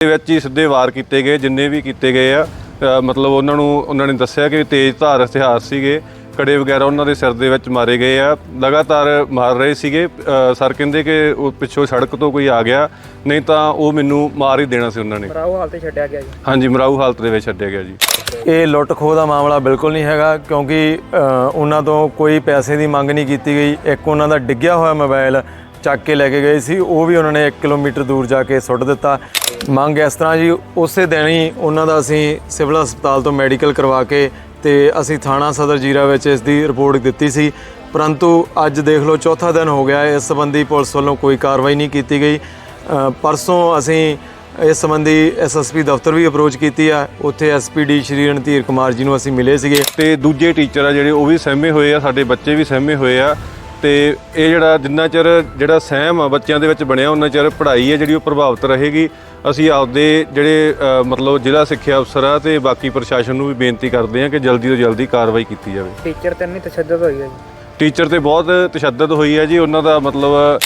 ਦੇ ਵਿੱਚ ਹੀ ਸਿੱਧੇ ਵਾਰ ਕੀਤੇ ਗਏ ਜਿੰਨੇ ਵੀ ਕੀਤੇ ਗਏ ਆ ਮਤਲਬ ਉਹਨਾਂ ਨੂੰ ਉਹਨਾਂ ਨੇ ਦੱਸਿਆ ਕਿ ਤੇਜ਼ ਧਾਰ ਹਥਿਆਰ ਸੀਗੇ ਕੜੇ ਵਗੈਰਾ ਉਹਨਾਂ ਦੇ ਸਿਰ ਦੇ ਵਿੱਚ ਮਾਰੇ ਗਏ ਆ ਲਗਾਤਾਰ ਮਾਰ ਰਹੇ ਸੀਗੇ ਸਰ ਕਹਿੰਦੇ ਕਿ ਉਹ ਪਿੱਛੋਂ ਸੜਕ ਤੋਂ ਕੋਈ ਆ ਗਿਆ ਨਹੀਂ ਤਾਂ ਉਹ ਮੈਨੂੰ ਮਾਰ ਹੀ ਦੇਣਾ ਸੀ ਉਹਨਾਂ ਨੇ। ਮਰਾਓ ਹਾਲ ਤੇ ਛੱਡਿਆ ਗਿਆ ਜੀ। ਹਾਂਜੀ ਮਰਾਊ ਹਾਲਤ ਦੇ ਵਿੱਚ ਛੱਡਿਆ ਗਿਆ ਜੀ। ਇਹ ਲੁੱਟ ਖੋਹ ਦਾ ਮਾਮਲਾ ਬਿਲਕੁਲ ਨਹੀਂ ਹੈਗਾ ਕਿਉਂਕਿ ਅ, ਉਹਨਾਂ ਤੋਂ ਕੋਈ ਪੈਸੇ ਦੀ ਮੰਗ ਨਹੀਂ ਕੀਤੀ ਗਈ ਇੱਕ ਉਹਨਾਂ ਦਾ ਡਿੱਗਿਆ ਹੋਇਆ ਮੋਬਾਈਲ ਚੱਕ ਕੇ ਲੈ ਕੇ ਗਏ ਸੀ, ਉਹ ਵੀ ਉਹਨਾਂ ਨੇ 1 ਕਿਲੋਮੀਟਰ ਦੂਰ ਜਾ ਕੇ ਸੁੱਟ ਦਿੱਤਾ। ਮੰਗ ਇਸ ਤਰ੍ਹਾਂ ਜੀ, ਉਸੇ ਦਿਨ ਹੀ ਉਹਨਾਂ ਦਾ ਅਸੀਂ ਸਿਵਲ ਹਸਪਤਾਲ ਤੋਂ ਮੈਡੀਕਲ ਕਰਵਾ ਕੇ ਤੇ ਅਸੀਂ ਥਾਣਾ ਸਦਰ ਜੀਰਾ ਵਿੱਚ ਇਸ ਦੀ ਰਿਪੋਰਟ ਦਿੱਤੀ ਸੀ। ਪਰੰਤੂ ਅੱਜ ਦੇਖ ਲਓ ਚੌਥਾ ਦਿਨ ਹੋ ਗਿਆ, ਇਸ ਸੰਬੰਧੀ ਪੁਲਿਸ ਵੱਲੋਂ ਕੋਈ ਕਾਰਵਾਈ ਨਹੀਂ ਕੀਤੀ ਗਈ। ਪਰਸੋਂ ਅਸੀਂ ਇਸ ਸੰਬੰਧੀ ਐਸਐਸਪੀ ਦਫ਼ਤਰ ਵੀ ਅਪਰੋਚ ਕੀਤੀ ਆ। ਉੱਥੇ ਐਸਪੀਡੀ ਸ਼੍ਰੀ ਰਣਧੀਰ ਕੁਮਾਰ ਜੀ ਨੂੰ ਅਸੀਂ ਮਿਲੇ ਸੀਗੇ। ਤੇ ਦੂਜੇ ਟੀਚਰ ਆ ਜਿਹੜੇ, ਉਹ ਵੀ ਸਹਿਮੇ ਹੋਏ ਆ, ਸਾਡੇ ਬੱਚੇ ਵੀ ਸਹਿਮੇ ਹੋਏ ਆ। ਤੇ ਇਹ ਜਿਹੜਾ ਜਿੰਨਾ ਚਿਰ ਜਿਹੜਾ ਸਹਿਮ ਆ ਬੱਚਿਆਂ ਦੇ ਵਿੱਚ ਬਣਿਆ ਉਹਨਾਂ ਚਿਰ ਪੜ੍ਹਾਈ ਹੈ ਜਿਹੜੀ ਉਹ ਪ੍ਰਭਾਵਿਤ ਰਹੇਗੀ। ਅਸੀਂ ਆਪਦੇ ਜਿਹੜੇ ਅ, ਮਤਲਬ ਜ਼ਿਲ੍ਹਾ ਸਿੱਖਿਆ ਅਫਸਰ ਆ ਤੇ ਬਾਕੀ ਪ੍ਰਸ਼ਾਸਨ ਨੂੰ ਵੀ ਬੇਨਤੀ ਕਰਦੇ ਆ ਕਿ ਜਲਦੀ ਤੋਂ ਜਲਦੀ ਕਾਰਵਾਈ ਕੀਤੀ ਜਾਵੇ। ਟੀਚਰ ਤੇ ਨਹੀਂ ਤਸ਼ੱਦਦ ਹੋਈ ਹੈ ਜੀ? ਟੀਚਰ ਤੇ ਬਹੁਤ ਤਸ਼ੱਦਦ ਹੋਈ ਹੈ ਜੀ ਉਹਨਾਂ ਦਾ ਮਤਲਬ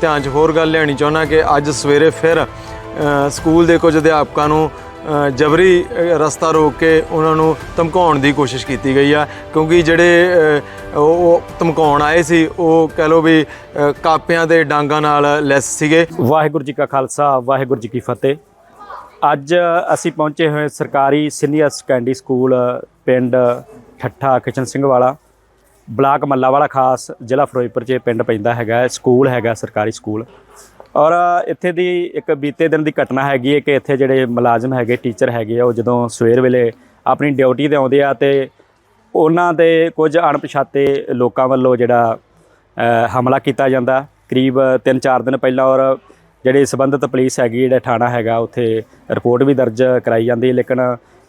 ਧਿਆਨ 'ਚ ਹੋਰ ਗੱਲ ਲਿਆਉਣੀ ਚਾਹੁੰਦਾ ਕਿ ਅੱਜ ਸਵੇਰੇ ਫਿਰ ਅ, ਸਕੂਲ ਦੇ ਕੁਝ ਅਧਿਆਪਕਾਂ ਨੂੰ ਜਬਰੀ ਰਸਤਾ ਰੋਕ ਕੇ ਉਹਨਾਂ ਨੂੰ ਧਮਕਾਉਣ ਦੀ ਕੋਸ਼ਿਸ਼ ਕੀਤੀ ਗਈ ਆ, ਕਿਉਂਕਿ ਜਿਹੜੇ ਉਹ ਧਮਕਾਉਣ ਆਏ ਸੀ, ਉਹ ਕਹਿ ਲਓ ਵੀ ਕਾਪਿਆਂ ਦੇ ਡਾਂਗਾਂ ਨਾਲ ਲੈਸ ਸੀਗੇ। ਵਾਹਿਗੁਰੂ ਜੀ ਕਾ ਖਾਲਸਾ, ਵਾਹਿਗੁਰੂ ਜੀ ਕੀ ਫਤਿਹ। ਅੱਜ ਅਸੀਂ ਪਹੁੰਚੇ ਹੋਏ ਸਰਕਾਰੀ ਸੀਨੀਅਰ ਸੈਕੰਡਰੀ ਸਕੂਲ, ਪਿੰਡ ਠੱਠਾ ਕਿਸ਼ਨ ਸਿੰਘ ਵਾਲਾ। ਬਲਾਕ ਮੱਲਾਵਾਲਾ ਖਾਸ ਜ਼ਿਲ੍ਹਾ ਫਿਰੋਜ਼ਪੁਰ 'ਚ ਪਿੰਡ ਪੈਂਦਾ ਹੈਗਾ ਸਕੂਲ ਹੈਗਾ, ਸਰਕਾਰੀ ਸਕੂਲ। ਔਰ ਇੱਥੇ ਦੀ ਇੱਕ ਬੀਤੇ ਦਿਨ ਦੀ ਘਟਨਾ ਹੈਗੀ ਹੈ ਕਿ ਇੱਥੇ ਜਿਹੜੇ ਮੁਲਾਜ਼ਮ ਹੈਗੇ ਟੀਚਰ ਹੈਗੇ ਆ, ਉਹ ਜਦੋਂ ਸਵੇਰ ਵੇਲੇ ਆਪਣੀ ਡਿਊਟੀ ਤੇ ਆਉਂਦੇ ਆ ਤੇ ਉਹਨਾਂ ਦੇ ਕੁਝ ਅਣਪਛਾਤੇ ਲੋਕਾਂ ਵੱਲੋਂ ਜਿਹੜਾ ਹਮਲਾ ਕੀਤਾ ਜਾਂਦਾ। ਕਰੀਬ 3-4 ਦਿਨ ਪਹਿਲਾਂ ਔਰ ਜਿਹੜੀ ਸੰਬੰਧਿਤ ਪੁਲਿਸ ਹੈਗੀ, ਜਿਹੜਾ ਥਾਣਾ ਹੈਗਾ, ਉੱਥੇ ਰਿਪੋਰਟ ਵੀ ਦਰਜ ਕਰਾਈ ਜਾਂਦੀ ਹੈ। ਲੇਕਿਨ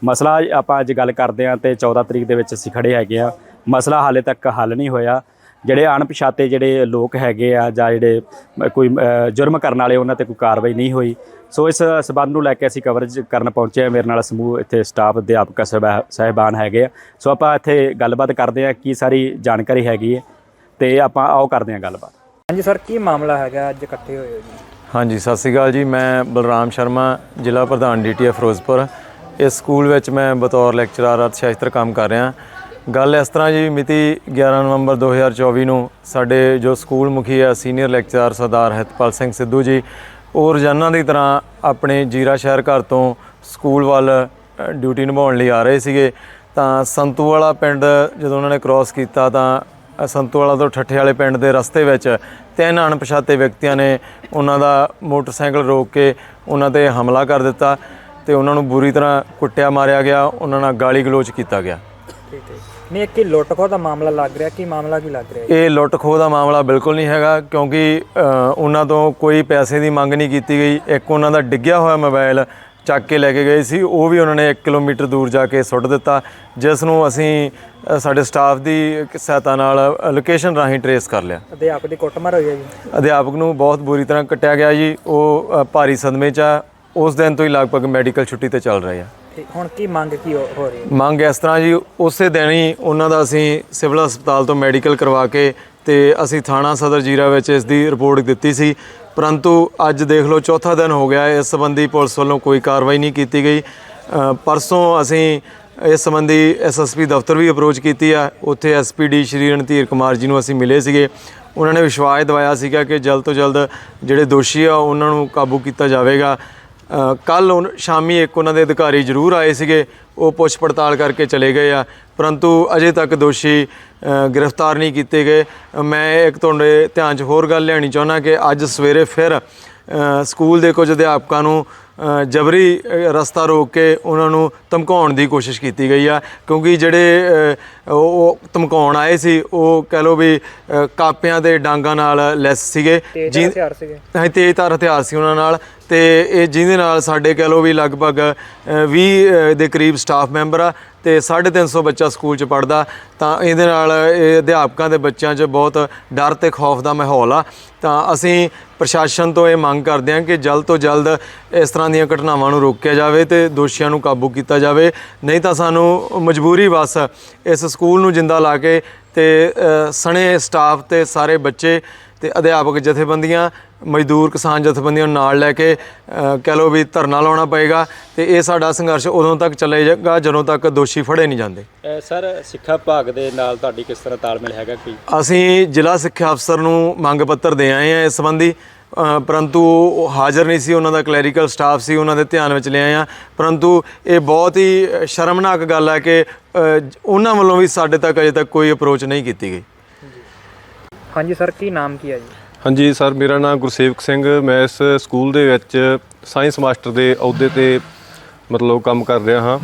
ਮਸਲਾ ਆਪਾਂ ਅੱਜ ਗੱਲ ਕਰਦੇ ਹਾਂ ਤੇ 14 ਤਰੀਕ ਦੇ ਵਿੱਚ ਅਸੀਂ ਖੜੇ ਹੈਗੇ ਆ ਮਸਲਾ ਹਾਲੇ ਤੱਕ ਹੱਲ ਨਹੀਂ ਹੋਇਆ। ਜਿਹੜੇ ਅਣਪਛਾਤੇ ਜਿਹੜੇ ਲੋਕ ਹੈਗੇ ਆ ਜਾਂ ਜਿਹੜੇ ਕੋਈ ਜੁਰਮ ਕਰਨ ਵਾਲੇ ਉਹਨਾਂ ਤੇ ਕੋਈ ਕਾਰਵਾਈ ਨਹੀਂ ਹੋਈ। ਸੋ ਇਸ ਸਬੰਧ ਨੂੰ ਲੈ ਕੇ ਅਸੀਂ ਕਵਰੇਜ ਕਰਨ ਪਹੁੰਚੇ ਆ ਮੇਰੇ ਨਾਲ ਸਮੂਹ ਇੱਥੇ ਸਟਾਫ ਅਧਿਆਪਕ ਸਾਹਿਬਾ- ਸਾਹਿਬਾਨ ਹੈਗੇ ਆ। ਸੋ ਆਪਾਂ ਇੱਥੇ ਗੱਲਬਾਤ ਕਰਦੇ ਆ ਕੀ ਸਾਰੀ ਜਾਣਕਾਰੀ ਹੈਗੀ ਹੈ ਤੇ ਆਪਾਂ ਆਓ ਕਰਦੇ ਆ ਗੱਲਬਾਤ। ਹਾਂਜੀ ਸਰ ਕੀ ਮਾਮਲਾ ਹੈਗਾ? ਅੱਜ ਇਕੱਠੇ ਹੋਏ ਹੋ ਜੀ। ਹਾਂਜੀ ਸਤਿ ਸ਼੍ਰੀ ਅਕਾਲ ਜੀ। ਮੈਂ ਬਲਰਾਮ ਸ਼ਰਮਾ ਜ਼ਿਲ੍ਹਾ ਪ੍ਰਧਾਨ ਡੀਟੀਐਫ ਫਿਰੋਜ਼ਪੁਰ। ਇਸ ਸਕੂਲ ਵਿੱਚ ਮੈਂ ਬਤੌਰ ਲੈਕਚਰਰ ਅਰਥਸ਼ਾਸਤਰ ਕੰਮ ਕਰ ਰਿਹਾ। ਗੱਲ ਇਸ ਤਰ੍ਹਾਂ ਜੀ, ਮਿਤੀ 11 ਨਵੰਬਰ 2024 ਨੂੰ ਸਾਡੇ ਜੋ ਸਕੂਲ ਮੁਖੀ ਆ ਸੀਨੀਅਰ ਲੈਕਚਰਰ ਸਰਦਾਰ ਹਿਤਪਾਲ ਸਿੰਘ ਸਿੱਧੂ ਜੀ, ਉਹ ਰੋਜ਼ਾਨਾ ਦੀ ਤਰ੍ਹਾਂ ਆਪਣੇ ਜੀਰਾ ਸ਼ਹਿਰ ਘਰ ਤੋਂ ਸਕੂਲ ਵੱਲ ਡਿਊਟੀ ਨਿਭਾਉਣ ਲਈ ਆ ਰਹੇ ਸੀਗੇ। ਤਾਂ ਸੰਤੂ ਵਾਲਾ ਪਿੰਡ ਜਦੋਂ ਉਹਨਾਂ ਨੇ ਕ੍ਰਾਸ ਕੀਤਾ ਤਾਂ ਸੰਤੂ ਵਾਲਾ ਤੋਂ ਠੱਠੇ ਵਾਲੇ ਪਿੰਡ ਦੇ ਰਸਤੇ ਵਿੱਚ ਤਿੰਨ ਅਣਪਛਾਤੇ ਵਿਅਕਤੀਆਂ ਨੇ ਉਹਨਾਂ ਦਾ ਮੋਟਰਸਾਈਕਲ ਰੋਕ ਕੇ ਉਹਨਾਂ ਤੇ ਹਮਲਾ ਕਰ ਦਿੱਤਾ ਤੇ ਉਹਨਾਂ ਨੂੰ ਬੁਰੀ ਤਰ੍ਹਾਂ ਕੁੱਟਿਆ ਮਾਰਿਆ ਗਿਆ, ਉਹਨਾਂ ਨਾਲ ਗਾਲੀ ਗਲੋਚ ਕੀਤਾ ਗਿਆ। ਠੀਕ ਹੈ ਨਹੀਂ ਇੱਕ ਹੀ ਲੁੱਟ ਖੋਹ ਦਾ ਮਾਮਲਾ ਲੱਗ ਰਿਹਾ ਕੀ ਮਾਮਲਾ ਕੀ ਲੱਗ ਰਿਹਾ? ਇਹ ਲੁੱਟ ਖੋਹ ਦਾ ਮਾਮਲਾ ਬਿਲਕੁਲ ਨਹੀਂ ਹੈਗਾ ਕਿਉਂਕਿ ਉਹਨਾਂ ਤੋਂ ਕੋਈ ਪੈਸੇ ਦੀ ਮੰਗ ਨਹੀਂ ਕੀਤੀ ਗਈ। ਇੱਕ ਉਹਨਾਂ ਦਾ ਡਿੱਗਿਆ ਹੋਇਆ ਮੋਬਾਈਲ ਚੱਕ ਕੇ ਲੈ ਕੇ ਗਏ ਸੀ ਉਹ ਵੀ ਉਹਨਾਂ ਨੇ 1 ਕਿਲੋਮੀਟਰ ਦੂਰ ਜਾ ਕੇ ਸੁੱਟ ਦਿੱਤਾ ਜਿਸ ਨੂੰ ਅਸੀਂ ਸਾਡੇ ਸਟਾਫ ਦੀ ਸਹਾਇਤਾ ਨਾਲ ਲੋਕੇਸ਼ਨ ਰਾਹੀਂ ਟਰੇਸ ਕਰ ਲਿਆ। ਅਧਿਆਪਕ ਦੀ ਕੁੱਟਮਾਰ ਹੋਈ ਹੈ ਜੀ? ਅਧਿਆਪਕ ਨੂੰ ਬਹੁਤ ਬੁਰੀ ਤਰ੍ਹਾਂ ਕੱਟਿਆ ਗਿਆ ਜੀ ਉਹ ਭਾਰੀ ਸਦਮੇ 'ਚ ਆ ਉਸ ਦਿਨ ਤੋਂ ਹੀ ਲਗਭਗ ਮੈਡੀਕਲ ਛੁੱਟੀ ਤੇ ਚੱਲ ਰਹੇ ਆ। ਠੀਕ ਹੁਣ ਕੀ ਮੰਗ ਕੀ ਹੋ ਹੋ ਰਹੀ ਹੈ? ਮੰਗ ਇਸ ਤਰ੍ਹਾਂ ਜੀ, ਉਸੇ ਦਿਨ ਹੀ ਉਹਨਾਂ ਦਾ ਅਸੀਂ ਸਿਵਲ ਹਸਪਤਾਲ ਤੋਂ ਮੈਡੀਕਲ ਕਰਵਾ ਕੇ ਤੇ ਅਸੀਂ ਥਾਣਾ ਸਦਰ ਜੀਰਾ ਵਿੱਚ ਇਸ ਦੀ ਰਿਪੋਰਟ ਦਿੱਤੀ ਸੀ। ਪਰੰਤੂ ਅੱਜ ਦੇਖ ਲਓ ਚੌਥਾ ਦਿਨ ਹੋ ਗਿਆ, ਇਸ ਸੰਬੰਧੀ ਪੁਲਿਸ ਵੱਲੋਂ ਕੋਈ ਕਾਰਵਾਈ ਨਹੀਂ ਕੀਤੀ ਗਈ। ਪਰਸੋਂ ਅਸੀਂ ਇਸ ਸੰਬੰਧੀ ਐਸਐਸਪੀ ਦਫ਼ਤਰ ਵੀ ਅਪਰੋਚ ਕੀਤੀ ਆ। ਉੱਥੇ ਐਸਪੀਡੀ ਸ਼੍ਰੀ ਰਣਧੀਰ ਕੁਮਾਰ ਜੀ ਨੂੰ ਅਸੀਂ ਮਿਲੇ ਸੀਗੇ। ਉਹਨਾਂ ਨੇ ਵਿਸ਼ਵਾਸ ਦਿਵਾਇਆ ਸੀਗਾ ਕਿ ਜਲਦ ਤੋਂ ਜਲਦ ਜਿਹੜੇ ਦੋਸ਼ੀ ਆ, ਉਹਨਾਂ ਨੂੰ ਕਾਬੂ ਕੀਤਾ ਜਾਵੇਗਾ। ਕੱਲ ਸ਼ਾਮੀ ਇੱਕ ਉਹਨਾਂ ਦੇ ਅਧਿਕਾਰੀ ਜ਼ਰੂਰ ਆਏ ਸੀਗੇ। ਉਹ ਪੁੱਛ ਪੜਤਾਲ ਕਰਕੇ ਚਲੇ ਗਏ ਆ। ਪਰੰਤੂ ਅਜੇ ਤੱਕ ਦੋਸ਼ੀ ਗ੍ਰਿਫਤਾਰ ਨਹੀਂ ਕੀਤੇ ਗਏ। ਮੈਂ ਇੱਕ ਤੁਹਾਡੇ ਧਿਆਨ 'ਚ ਹੋਰ ਗੱਲ ਲਿਆਉਣੀ ਚਾਹੁੰਦਾ ਕਿ ਅੱਜ ਸਵੇਰੇ ਫਿਰ ਸਕੂਲ ਦੇ ਕੁਝ ਅਧਿਆਪਕਾਂ ਨੂੰ ਜਬਰੀ ਰਸਤਾ ਰੋਕ ਕੇ ਉਹਨਾਂ ਨੂੰ ਧਮਕਾਉਣ ਦੀ ਕੋਸ਼ਿਸ਼ ਕੀਤੀ ਗਈ ਆ। ਕਿਉਂਕਿ ਜਿਹੜੇ ਉਹ ਧਮਕਾਉਣ ਆਏ ਸੀ ਉਹ ਕਹਿ ਲਓ ਵੀ ਕਾਪਿਆਂ ਤੇ ਡਾਂਗਾਂ ਨਾਲ ਲੈਸ ਸੀਗੇ। ਜਿ- ਹਥਿਆਰ ਸੀਗੇ। ਤੇਜ਼ ਧਾਰ ਹਥਿਆਰ ਸੀ ਉਹਨਾਂ ਨਾਲ। ਤੇ ਇਹ ਜਿਹਦੇ ਨਾਲ ਸਾਡੇ ਕਹਿ ਲਓ ਵੀ ਲਗਭਗ ਅ, 20 ਦੇ ਕਰੀਬ ਸਟਾਫ ਮੈਂਬਰ ਆ ਤੇ 350 ਬੱਚਾ ਸਕੂਲ ਚ ਪੜਦਾ ਤਾਂ ਇਹਦੇ ਨਾਲ ਇਹ ਅਧਿਆਪਕਾਂ ਦੇ ਬੱਚਿਆਂ 'ਚ ਬਹੁਤ ਡਰ ਤੇ ਖੌਫ ਦਾ ਮਾਹੌਲ ਆ। ਤਾਂ ਅਸੀਂ ਪ੍ਰਸ਼ਾਸਨ ਤੋਂ ਇਹ ਮੰਗ ਕਰਦੇ ਹਾਂ ਕਿ ਜਲਦ ਤੋਂ ਜਲਦ ਇਸ ਤਰ੍ਹਾਂ ਦੀਆਂ ਘਟਨਾਵਾਂ ਨੂੰ ਰੋਕਿਆ ਜਾਵੇ ਤੇ ਦੋਸ਼ੀਆਂ ਨੂੰ ਕਾਬੂ ਕੀਤਾ ਜਾਵੇ। ਨਹੀਂ ਤਾਂ ਸਾਨੂੰ ਮਜਬੂਰੀ ਵਸ ਇਸ ਸਕੂਲ ਨੂੰ ਜਿੰਦਾ ਲਾ ਕੇ ਤੇ ਸਣੇ ਸਟਾਫ ਤੇ ਸਾਰੇ ਬੱਚੇ ਤੇ ਅਧਿਆਪਕ ਜਥੇਬੰਦੀਆਂ ਮਜ਼ਦੂਰ ਕਿਸਾਨ ਜਥੇਬੰਦੀਆਂ ਨੂੰ ਨਾਲ ਲੈ ਕੇ ਕਹਿ ਲਓ ਵੀ ਧਰਨਾ ਲਾਉਣਾ ਪਏਗਾ ਤੇ ਇਹ ਸਾਡਾ ਸੰਘਰਸ਼ ਉਦੋਂ ਤੱਕ ਚੱਲੇਗਾ ਜਦੋਂ ਤੱਕ ਦੋਸ਼ੀ ਫੜੇ ਨਹੀਂ ਜਾਂਦੇ। ਸਰ ਸਿੱਖਿਆ ਵਿਭਾਗ ਦੇ ਨਾਲ ਤੁਹਾਡੀ ਕਿਸ ਤਰ੍ਹਾਂ ਤਾਲਮੇਲ ਹੈਗਾ ਕੋਈ? ਅਸੀਂ ਜ਼ਿਲ੍ਹਾ ਸਿੱਖਿਆ ਅਫਸਰ ਨੂੰ ਮੰਗ ਪੱਤਰ ਦੇ ਆਏ ਹਾਂ ਇਸ ਸੰਬੰਧੀ ਪਰੰਤੂ ਉਹ ਹਾਜ਼ਰ ਨਹੀਂ ਸੀ ਉਹਨਾਂ ਦਾ ਕਲੈਰੀਕਲ ਸਟਾਫ ਸੀ ਉਹਨਾਂ ਦੇ ਧਿਆਨ ਵਿੱਚ ਲਿਆਏ ਆ ਪਰੰਤੂ ਇਹ ਬਹੁਤ ਹੀ ਸ਼ਰਮਨਾਕ ਗੱਲ ਹੈ ਕਿ ਉਹਨਾਂ ਵੱਲੋਂ ਵੀ ਸਾਡੇ ਤੱਕ ਅਜੇ ਤੱਕ ਕੋਈ ਅਪਰੋਚ ਨਹੀਂ ਕੀਤੀ ਗਈ। ਹਾਂਜੀ ਸਰ ਕੀ ਨਾਮ ਕੀ ਹੈ ਜੀ? ਹਾਂਜੀ ਸਰ ਮੇਰਾ ਨਾਮ ਗੁਰਸੇਵਕ ਸਿੰਘ ਮੈਂ ਇਸ ਸਕੂਲ ਦੇ ਵਿੱਚ ਸਾਇੰਸ ਮਾਸਟਰ ਦੇ ਅਹੁਦੇ ਤੇ ਮਤਲਬ ਕੰਮ ਕਰ ਰਿਹਾ ਹਾਂ।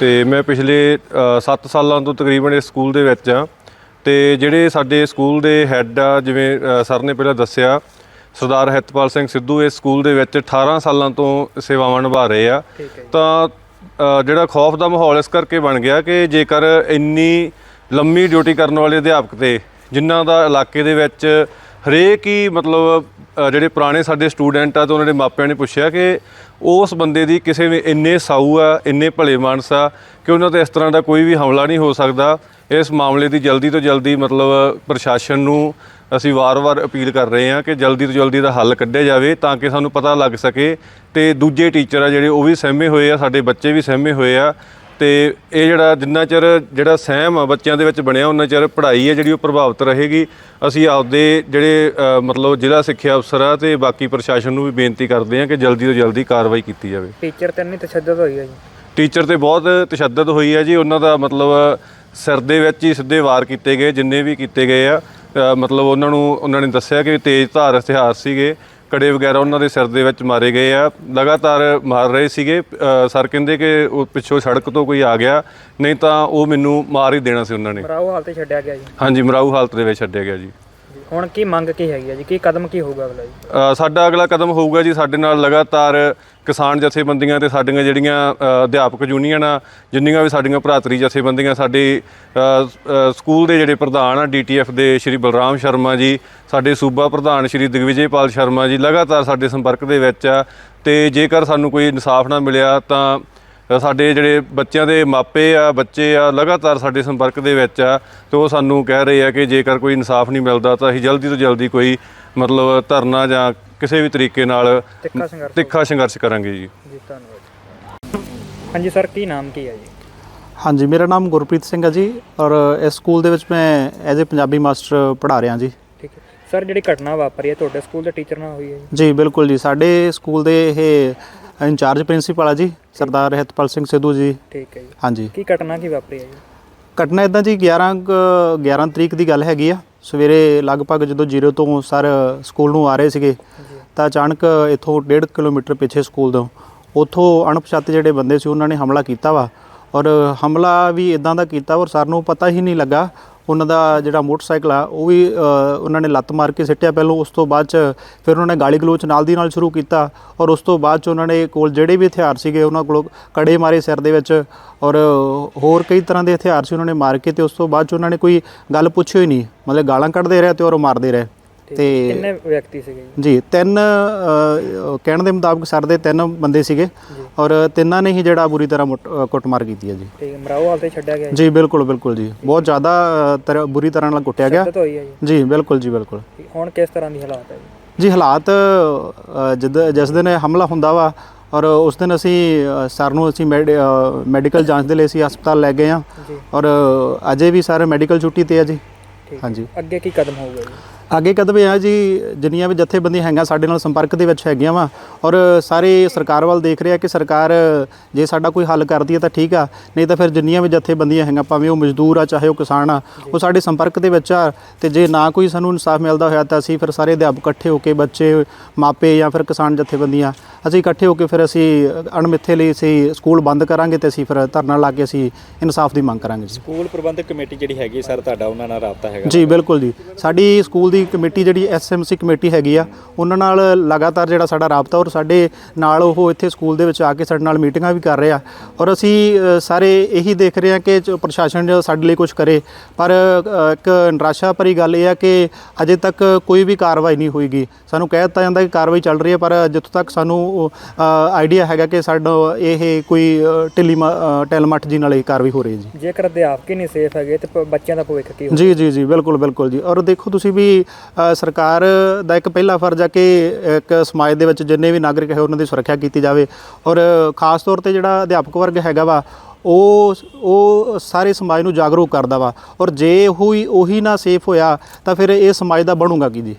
ਤੇ ਮੈਂ ਪਿਛਲੇ 7 ਸਾਲਾਂ ਤੋਂ ਤਕਰੀਬਨ ਇਸ ਸਕੂਲ ਦੇ ਵਿੱਚ ਆ ਤੇ ਜਿਹੜੇ ਸਾਡੇ ਸਕੂਲ ਦੇ ਹੈੱਡ ਆ ਜਿਵੇਂ ਸਰ ਨੇ ਪਹਿਲਾਂ ਦੱਸਿਆ ਸਰਦਾਰ ਹਿਤਪਾਲ ਸਿੰਘ ਸਿੱਧੂ ਇਸ ਸਕੂਲ ਦੇ ਵਿੱਚ 18 ਸਾਲਾਂ ਤੋਂ ਸੇਵਾਵਾਂ ਨਿਭਾ ਰਹੇ ਆ। ਤਾਂ ਜਿਹੜਾ ਖੌਫ ਦਾ ਮਾਹੌਲ ਇਸ ਕਰਕੇ ਬਣ ਗਿਆ ਕਿ ਜੇਕਰ ਇੰਨੀ ਲੰਮੀ ਡਿਊਟੀ ਕਰਨ ਵਾਲੇ ਅਧਿਆਪਕ ਤੇ ਜਿਨ੍ਹਾਂ ਦਾ ਇਲਾਕੇ ਦੇ ਵਿੱਚ ਹਰੇਕ ਹੀ ਮਤਲਬ ਜਿਹੜੇ ਪੁਰਾਣੇ ਸਾਡੇ ਸਟੂਡੈਂਟ ਆ ਤੇ ਉਹਨਾਂ ਦੇ ਮਾਪਿਆਂ ਨੇ ਪੁੱਛਿਆ ਕਿ ਉਸ ਬੰਦੇ ਦੀ ਕਿਸੇ ਵੀ ਇੰਨੇ ਸਾਊ ਆ, ਇੰਨੇ ਭਲੇ ਮਾਨਸ ਆ ਕਿ ਉਹਨਾਂ ਤੇ ਇਸ ਤਰ੍ਹਾਂ ਦਾ ਕੋਈ ਵੀ ਹਮਲਾ ਨਹੀਂ ਹੋ ਸਕਦਾ। ਇਸ ਮਾਮਲੇ ਦੀ ਜਲਦੀ ਤੋਂ ਜਲਦੀ ਮਤਲਬ ਪ੍ਰਸ਼ਾਸਨ ਨੂੰ ਅਸੀਂ ਵਾਰ-ਵਾਰ ਅਪੀਲ ਕਰ ਰਹੇ ਹਾਂ ਕਿ ਜਲਦੀ ਤੋਂ ਜਲਦੀ ਦਾ ਹੱਲ ਕੱਢਿਆ ਜਾਵੇ ਤਾਂ ਕਿ ਸਾਨੂੰ ਪਤਾ ਲੱਗ ਸਕੇ ਤੇ ਦੂਜੇ ਟੀਚਰ ਆ ਜਿਹੜੇ ਉਹ ਵੀ ਸਹਿਮੇ ਹੋਏ ਆ, ਸਾਡੇ ਬੱਚੇ ਵੀ ਸਹਿਮੇ ਹੋਏ ਆ। ਤੇ ਇਹ ਜਿਹੜਾ ਜਿੰਨਾ ਚਿਰ ਜਿਹੜਾ ਸਹਿਮ ਆ ਬੱਚਿਆਂ ਦੇ ਵਿੱਚ ਬਣਿਆ ਉਹਨਾਂ ਚਿਰ ਪੜ੍ਹਾਈ ਹੈ ਜਿਹੜੀ ਉਹ ਪ੍ਰਭਾਵਿਤ ਰਹੇਗੀ। ਅਸੀਂ ਆਪਦੇ ਜਿਹੜੇ ਅ, ਮਤਲਬ ਜ਼ਿਲ੍ਹਾ ਸਿੱਖਿਆ ਅਫਸਰ ਆ ਤੇ ਬਾਕੀ ਪ੍ਰਸ਼ਾਸਨ ਨੂੰ ਵੀ ਬੇਨਤੀ ਕਰਦੇ ਹਾਂ ਕਿ ਜਲਦੀ ਤੋਂ ਜਲਦੀ ਕਾਰਵਾਈ ਕੀਤੀ ਜਾਵੇ। ਟੀਚਰ ਤੇ ਨਹੀਂ ਤਸ਼ੱਦਦ ਹੋਈ ਹੈ ਜੀ? ਟੀਚਰ ਤੇ ਬਹੁਤ ਤਸ਼ੱਦਦ ਹੋਈ ਹੈ ਜੀ। ਉਹਨਾਂ ਦਾ ਮਤਲਬ ਸਿਰ ਦੇ ਵਿੱਚ ਹੀ ਸਿੱਧੇ ਵਾਰ ਕੀਤੇ ਗਏ ਜਿੰਨੇ ਵੀ ਕੀਤੇ ਗਏ ਆ। ਅ, ਮਤਲਬ ਉਹਨਾਂ ਨੂੰ ਉਹਨਾਂ ਨੇ ਦੱਸਿਆ ਕਿ ਤੇਜ਼ ਧਾਰ ਹਥਿਆਰ ਸੀਗੇ। ਕੜੇ ਵਗੈਰਾ ਉਹਨਾਂ ਦੇ ਸਿਰ ਦੇ ਵਿੱਚ ਮਾਰੇ ਗਏ ਆ। ਲਗਾਤਾਰ ਮਾਰ ਰਹੇ ਸੀਗੇ। ਸਰ ਕਹਿੰਦੇ ਕਿ ਉਹ ਪਿੱਛੋਂ ਸੜਕ ਤੋਂ ਕੋਈ ਆ ਗਿਆ। ਨਹੀਂ ਤਾਂ ਉਹ ਮੈਨੂੰ ਮਾਰ ਹੀ ਦੇਣਾ ਸੀ ਉਹਨਾਂ ਨੇ। ਮਰਾਓ ਹਾਲ ਤੇ ਛੱਡਿਆ ਗਿਆ ਜੀ। ਹਾਂਜੀ ਮਰਾਊ ਹਾਲਤ ਦੇ ਵਿੱਚ ਛੱਡਿਆ ਗਿਆ ਜੀ। ਹੁਣ ਕੀ ਮੰਗ ਕੀ ਹੈਗੀ ਆ ਜੀ? ਕੀ ਕਦਮ ਕੀ ਹੋਊਗਾ ਅਗਲਾ ਜੀ? ਅ, ਸਾਡਾ ਅਗਲਾ ਕਦਮ ਹੋਊਗਾ ਜੀ ਸਾਡੇ ਨਾਲ ਲਗਾਤਾਰ ਕਿਸਾਨ ਜਥੇਬੰਦੀਆਂ ਤੇ ਸਾਡੀਆਂ ਜਿਹੜੀਆਂ ਅ, ਅਧਿਆਪਕ ਯੂਨੀਅਨ ਆ ਜਿੰਨੀਆਂ ਵੀ ਸਾਡੀਆਂ ਭਰਾਤਰੀ ਜਥੇਬੰਦੀਆਂ ਸਾਡੇ ਅ, ਅ, ਸਕੂਲ ਦੇ ਜਿਹੜੇ ਪ੍ਰਧਾਨ ਆ ਡੀਟੀਐਫ ਦੇ ਸ਼੍ਰੀ ਬਲਰਾਮ ਸ਼ਰਮਾ ਜੀ ਸਾਡੇ ਸੂਬਾ ਪ੍ਰਧਾਨ ਸ਼੍ਰੀ ਦਿਗਵਿਜੇਪਾਲ ਸ਼ਰਮਾ ਜੀ ਲਗਾਤਾਰ ਸਾਡੇ ਸੰਪਰਕ ਦੇ ਵਿੱਚ ਆ ਤੇ ਜੇਕਰ ਸਾਨੂੰ ਕੋਈ ਇਨਸਾਫ ਨਾ ਮਿਲਿਆ ਤਾਂ ਸਾਡੇ ਜਿਹੜੇ ਬੱਚਿਆਂ ਦੇ ਮਾਪੇ ਆ ਬੱਚੇ ਆ ਲਗਾਤਾਰ ਸਾਡੇ ਸੰਪਰਕ ਦੇ ਵਿੱਚ ਆ ਤੇ ਉਹ ਸਾਨੂੰ ਕਹਿ ਰਹੇ ਆ ਕਿ ਜੇਕਰ ਕੋਈ ਇਨਸਾਫ ਨਹੀਂ ਮਿਲਦਾ ਤਾਂ ਅਸੀਂ ਜਲਦੀ ਤੋਂ ਜਲਦੀ ਕੋਈ ਮਤਲਬ ਧਰਨਾ ਜਾਂ ਕਿਸੇ ਵੀ ਤਰੀਕੇ ਨਾਲ ਤਿੱਖਾ ਸੰਘਰਸ਼ ਤਿੱਖਾ ਸੰਘਰਸ਼ ਕਰਾਂਗੇ ਜੀ। ਜੀ ਧੰਨਵਾਦ ਹਾਂਜੀ ਸਰ ਕੀ ਨਾਮ ਕੀ ਹੈ ਜੀ? ਹਾਂਜੀ ਮੇਰਾ ਨਾਮ ਗੁਰਪ੍ਰੀਤ ਸਿੰਘ ਹੈ ਜੀ ਔਰ ਇਸ ਸਕੂਲ ਦੇ ਵਿੱਚ ਮੈਂ ਐਜ਼ ਅ ਪੰਜਾਬੀ ਮਾਸਟਰ ਪੜ੍ਹਾ ਰਿਹਾ ਜੀ। ਠੀਕ ਹੈ। ਸਰ ਜਿਹੜੀ ਘਟਨਾ ਵਾਪਰੀ ਹੈ ਤੁਹਾਡੇ ਸਕੂਲ ਦੇ ਟੀਚਰ ਨਾਲ ਹੋਈ ਹੈ ਜੀ? ਜੀ ਬਿਲਕੁਲ ਜੀ ਸਾਡੇ ਸਕੂਲ ਦੇ ਇਹ ਇੰਚਾਰਜ ਪ੍ਰਿੰਸੀਪਲ ਆ ਜੀ ਸਰਦਾਰ ਹਿਤਪਾਲ ਸਿੰਘ ਸਿੱਧੂ ਜੀ। ਠੀਕ ਹੈ ਜੀ। ਹਾਂਜੀ। ਕੀ ਘਟਨਾ ਕੀ ਵਾਪਰੀ ਹੈ ਜੀ? ਘਟਨਾ ਇਦਾਂ ਜੀ 11 ਕੁ- 11 ਤਰੀਕ ਦੀ ਗੱਲ ਹੈਗੀ ਆ। ਸਵੇਰੇ ਲਗਭਗ ਜਦੋਂ ਜ਼ੀਰੋ ਤੋਂ ਸਰ ਸਕੂਲ ਨੂੰ ਆ ਰਹੇ ਸੀਗੇ ਤਾਂ ਅਚਾਨਕ ਇੱਥੋਂ 1.5 ਕਿਲੋਮੀਟਰ ਪਿੱਛੇ ਸਕੂਲ ਤੋਂ ਉੱਥੋਂ ਅਣਪਛਾਤੇ ਜਿਹੜੇ ਬੰਦੇ ਸੀ ਉਹਨਾਂ ਨੇ ਹਮਲਾ ਕੀਤਾ ਵਾ। ਔਰ ਹਮਲਾ ਵੀ ਇਦਾਂ ਦਾ ਕੀਤਾ ਔਰ ਸਰ ਨੂੰ ਪਤਾ ਹੀ ਨਹੀਂ ਲੱਗਾ। ਉਹਨਾਂ ਦਾ ਜਿਹੜਾ ਮੋਟਰਸਾਈਕਲ ਆ, ਉਹ ਵੀ ਉਹਨਾਂ ਨੇ ਲੱਤ ਮਾਰ ਕੇ ਸਿੱਟਿਆ ਪਹਿਲਾਂ, ਉਸ ਤੋਂ ਬਾਅਦ ਚ ਫਿਰ ਉਹਨਾਂ ਨੇ ਗਾਲੀ ਗਲੋਚ ਨਾਲ ਦੀ ਨਾਲ ਸ਼ੁਰੂ ਕੀਤਾ ਔਰ ਉਸ ਤੋਂ ਬਾਅਦ ਚ ਉਹਨਾਂ ਨੇ ਕੋਲ ਜਿਹੜੇ ਵੀ ਹਥਿਆਰ ਸੀਗੇ ਉਹਨਾਂ ਕੋਲ ਕੜੇ ਮਾਰੇ ਸਿਰ ਦੇ ਵਿੱਚ ਔਰ ਹੋਰ ਕਈ ਤਰ੍ਹਾਂ ਦੇ ਹਥਿਆਰ ਸੀ ਉਹਨਾਂ ਨੇ ਮਾਰ ਕੇ ਤੇ ਉਸ ਤੋਂ ਬਾਅਦ ਚ ਉਹਨਾਂ ਨੇ ਕੋਈ ਗੱਲ ਪੁੱਛੀ ਹੀ ਨਹੀਂ, ਮਤਲਬ ਗਾਲਾਂ ਕੱਢਦੇ ਰਹੇ ਤੇ ਔਰ ਮਾਰਦੇ ਰਹੇ। ਤੇ। ਕਿੰਨੇ ਵਿਅਕਤੀ ਸੀਗੇ? ਜੀ ਜੀ ਤਿੰਨ ਅ, ਕਹਿਣ ਦੇ ਮੁਤਾਬਕ ਸਰ ਦੇ ਤਿੰਨ ਬੰਦੇ ਸੀਗੇ ਔਰ ਤਿੰਨਾਂ ਨੇ ਹੀ ਜਿਹੜਾ ਬੁਰੀ ਤਰ੍ਹਾਂ ਮੁੱਟ- ਅ, ਕੁੱਟਮਾਰ ਕੀਤੀ ਹੈ ਜੀ। ਠੀਕ ਹੈ ਮਰਾਓ ਹਾਲ ਤੇ ਛੱਡਿਆ ਗਿਆ ਜੀ? ਬਿਲਕੁਲ ਬਿਲਕੁਲ ਜੀ। ਬਹੁਤ ਜ਼ਿਆਦਾ ਅ, ਤਰ੍ਹਾਂ ਬੁਰੀ ਤਰ੍ਹਾਂ ਨਾਲ ਕੁੱਟਿਆ ਗਿਆ। ਤਸ਼ੱਦਦ ਹੋਈ ਹੈ ਜੀ? ਜੀ ਬਿਲਕੁਲ ਜੀ ਬਿਲਕੁਲ। ਹੁਣ ਕਿਸ ਤਰ੍ਹਾਂ ਦੀ ਹਾਲਾਤ ਹੈ ਜੀ? ਜੀ ਹਾਲਾਤ ਅ, ਜਦ ਜਿਸ ਦਿਨ ਇਹ ਹਮਲਾ ਹੁੰਦਾ ਵਾ ਔਰ ਉਸ ਦਿਨ ਅਸੀਂ ਅ, ਸਰ ਨੂੰ ਅਸੀਂ ਮੈਡ- ਅ, ਮੈਡੀਕਲ ਜਾਂਚ ਦੇ ਲਈ ਅਸੀਂ ਹਸਪਤਾਲ ਲੈ ਗਏ ਹਾਂ ਜੀ। ਔਰ ਅਜੇ ਵੀ ਸਰ ਮੈਡੀਕਲ ਛੁੱਟੀ ਤੇ ਆ ਜੀ। ਠੀਕ ਹਾਂਜੀ। ਅੱਗੇ ਕੀ ਕਦਮ ਹੋਊਗਾ ਜੀ? ਅੱਗੇ ਕਦਮ ਇਹ ਆ ਜੀ, ਜਿੰਨੀਆਂ ਵੀ ਜਥੇਬੰਦੀਆਂ ਹੈਗੀਆਂ ਸਾਡੇ ਨਾਲ ਸੰਪਰਕ ਦੇ ਵਿੱਚ ਹੈਗੀਆਂ ਵਾ ਔਰ ਸਾਰੇ ਸਰਕਾਰ ਵੱਲ ਦੇਖ ਰਿਹਾ ਕਿ ਸਰਕਾਰ ਜੇ ਸਾਡਾ ਕੋਈ ਹੱਲ ਕਰਦੀ ਹੈ ਤਾਂ ਠੀਕ ਆ, ਨਹੀਂ ਤਾਂ ਫਿਰ ਜਿੰਨੀਆਂ ਵੀ ਜਥੇਬੰਦੀਆਂ ਹੈਗੀਆਂ, ਭਾਵੇਂ ਉਹ ਮਜ਼ਦੂਰ ਆ, ਚਾਹੇ ਉਹ ਕਿਸਾਨ ਆ, ਉਹ ਸਾਡੇ ਸੰਪਰਕ ਦੇ ਵਿੱਚ ਆ ਤੇ ਜੇ ਨਾ ਕੋਈ ਸਾਨੂੰ ਇਨਸਾਫ ਮਿਲਦਾ ਹੋਇਆ ਤਾਂ ਅਸੀਂ ਫਿਰ ਸਾਰੇ ਅਧਿਆਪਕ ਇਕੱਠੇ ਹੋ ਕੇ ਬੱਚੇ ਮਾਪੇ ਜਾਂ ਫਿਰ ਕਿਸਾਨ ਜਥੇਬੰਦੀਆਂ ਅਸੀਂ ਇਕੱਠੇ ਹੋ ਕੇ ਫਿਰ ਅਸੀਂ ਅਣਮਿੱਥੇ ਲਈ ਅਸੀਂ ਸਕੂਲ ਬੰਦ ਕਰਾਂਗੇ ਤੇ ਅਸੀਂ ਫਿਰ ਧਰਨਾ ਲਾ ਕੇ ਅਸੀਂ ਇਨਸਾਫ ਦੀ ਮੰਗ ਕਰਾਂਗੇ ਜੀ। ਸਕੂਲ ਪ੍ਰਬੰਧਕ ਕਮੇਟੀ ਜਿਹੜੀ ਹੈਗੀ ਸਰ ਤੁਹਾਡਾ ਉਹਨਾਂ ਨਾਲ ਰਾਬਤਾ ਹੈਗਾ? ਜੀ ਬਿਲਕੁਲ ਜੀ। ਸਾਡੀ ਸਕੂਲ ਦੀ ਕਮੇਟੀ ਜਿਹੜੀ ਐਸਐਮਸੀ ਕਮੇਟੀ ਹੈਗੀ ਆ ਉਹਨਾਂ ਨਾਲ ਲਗਾਤਾਰ ਜਿਹੜਾ ਸਾਡਾ ਰਾਬਤਾ ਔਰ ਸਾਡੇ ਨਾਲ ਉਹ ਇੱਥੇ ਸਕੂਲ ਦੇ ਵਿੱਚ ਆ ਕੇ ਸਾਡੇ ਨਾਲ ਮੀਟਿੰਗਾਂ ਵੀ ਕਰ ਰਹੇ। ਆ ਔਰ ਅਸੀਂ ਸਾਰੇ ਇਹੀ ਦੇਖ ਰਹੇ ਹਾਂ ਕਿ ਪ੍ਰਸ਼ਾਸਨ ਜੋ ਸਾਡੇ ਲਈ ਕੁਝ ਕਰੇ। ਪਰ ਇੱਕ ਨਿਰਾਸ਼ਾ ਭਰੀ ਗੱਲ ਇਹ ਆ ਕਿ ਅਜੇ ਤੱਕ ਕੋਈ ਵੀ ਕਾਰਵਾਈ ਨਹੀਂ ਹੋਈਗੀ। ਸਾਨੂੰ ਕਹਿ ਦਿੱਤਾ ਜਾਂਦਾ ਹਾਲਾਂਕਿ ਕਾਰਵਾਈ ਚੱਲ ਰਹੀ ਹੈ ਪਰ ਜਿੱਥੋਂ ਤੱਕ ਸਾਨੂੰ ਆਈਡੀਆ ਹੈਗਾ ਕਿ ਸਾਡਾ ਇਹ ਕੋਈ ਢਿੱਲੀ ਟੈਲਮੱਠ ਜੀ ਨਾਲ ਇਹ ਕਾਰਵਾਈ ਹੋ ਰਹੀ ਹੈ ਜੀ। ਜੇਕਰ ਅਧਿਆਪਕ ਹੀ ਨਹੀਂ ਸੇਫ ਹੈਗੇ ਤੇ ਬੱਚਿਆਂ ਦਾ ਭਵਿੱਖ ਕੀ ਹੋਊ ਜੀ ਜੀ ਜੀ ਬਿਲਕੁਲ ਬਿਲਕੁਲ ਜੀ। ਔਰ ਦੇਖੋ ਤੁਸੀਂ ਵੀ ਸਰਕਾਰ ਦਾ ਇੱਕ ਪਹਿਲਾ ਫਰਜ਼ ਆ ਕਿ ਇੱਕ ਸਮਾਜ ਦੇ ਵਿੱਚ ਜਿੰਨੇ ਵੀ ਨਾਗਰਿਕ ਹੈ ਉਹਨਾਂ ਦੀ ਸੁਰੱਖਿਆ ਕੀਤੀ ਜਾਵੇ। ਔਰ ਖਾਸ ਤੌਰ ਤੇ ਜਿਹੜਾ ਅਧਿਆਪਕ ਵਰਗ ਹੈਗਾ ਵਾ ਉਹ ਉਹ ਸਾਰੇ ਸਮਾਜ ਨੂੰ ਜਾਗਰੂਕ ਕਰਦਾ ਵਾ। ਔਰ ਜੇ ਉਹੀ ਉਹੀ ਨਾ ਸੇਫ ਹੋਇਆ ਤਾਂ ਫਿਰ ਇਹ ਸਮਾਜ ਦਾ ਬਣੂਗਾ ਕੀ ਜੀ।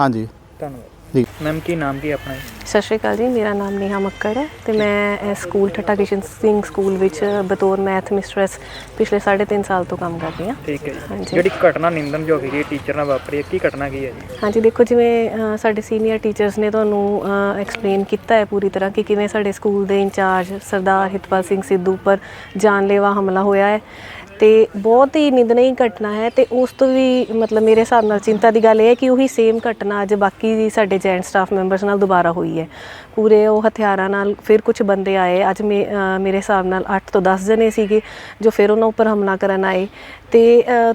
ਹਾਂਜੀ। ਧੰਨਵਾਦ। ਜੀ। ਮੈਮ ਕੀ ਨਾਮ ਕੀ ਆਪਣਾ? ਸਤਿ ਸ਼੍ਰੀ ਅਕਾਲ ਜੀ ਮੇਰਾ ਨਾਮ ਨੇਹਾ ਮੱਕੜ ਹੈ ਤੇ ਮੈਂ ਇਹ ਸਕੂਲ ਠੱਟਾ ਕਿਸ਼ਨ ਸਿੰਘ ਸਕੂਲ ਵਿੱਚ ਬਤੌਰ ਮੈਥ ਮਿਸਟਰੈਸ ਪਿਛਲੇ 3.5 ਸਾਲ ਤੋਂ ਕੰਮ ਕਰ ਰਹੀ ਹਾਂ। ਠੀਕ ਹੈ ਜੀ। ਹਾਂਜੀ। ਜਿਹੜੀ ਘਟਨਾ ਨਿੰਦਨਯੋਗ ਹੈਗੀ ਟੀਚਰ ਨਾਲ ਵਾਪਰੀ ਹੈ ਕੀ ਘਟਨਾ ਕੀ ਹੈ ਜੀ? ਹਾਂਜੀ ਦੇਖੋ ਜਿਵੇਂ ਅ, ਸਾਡੇ ਸੀਨੀਅਰ ਟੀਚਰਸ ਨੇ ਤੁਹਾਨੂੰ ਐਕਸਪਲੇਨ ਕੀਤਾ ਹੈ ਪੂਰੀ ਤਰ੍ਹਾਂ ਕਿ ਕਿਵੇਂ ਸਾਡੇ ਸਕੂਲ ਦੇ ਇੰਚਾਰਜ ਸਰਦਾਰ ਹਿਤਪਾਲ ਸਿੰਘ ਸਿੱਧੂ ਉੱਪਰ ਜਾਨਲੇਵਾ ਹਮਲਾ ਹੋਇਆ ਹੈ। ਤੇ ਬਹੁਤ ਹੀ ਨਿੰਦਨਈ ਘਟਨਾ ਹੈ ਤੇ ਉਸ ਤੋਂ ਵੀ ਮਤਲਬ ਮੇਰੇ ਹਿਸਾਬ ਨਾਲ ਚਿੰਤਾ ਦੀ ਗੱਲ ਇਹ ਹੈ ਕਿ ਉਹੀ ਸੇਮ ਘਟਨਾ ਅੱਜ ਬਾਕੀ ਸਾਡੇ ਜੈਂਟ ਸਟਾਫ ਮੈਂਬਰਸ ਨਾਲ ਦੁਬਾਰਾ ਹੋਈ ਹੈ। ਪੂਰੇ ਉਹ ਹਥਿਆਰਾਂ ਨਾਲ ਫਿਰ ਕੁਝ ਬੰਦੇ ਆਏ ਅੱਜ ਮੇਰੇ ਹਿਸਾਬ ਨਾਲ 8 ਤੋਂ 10 ਜਣੇ ਸੀਗੇ ਜੋ ਫਿਰ ਉਹਨਾਂ ਉੱਪਰ ਹਮਲਾ ਕਰਨ ਆਏ। ਤੇ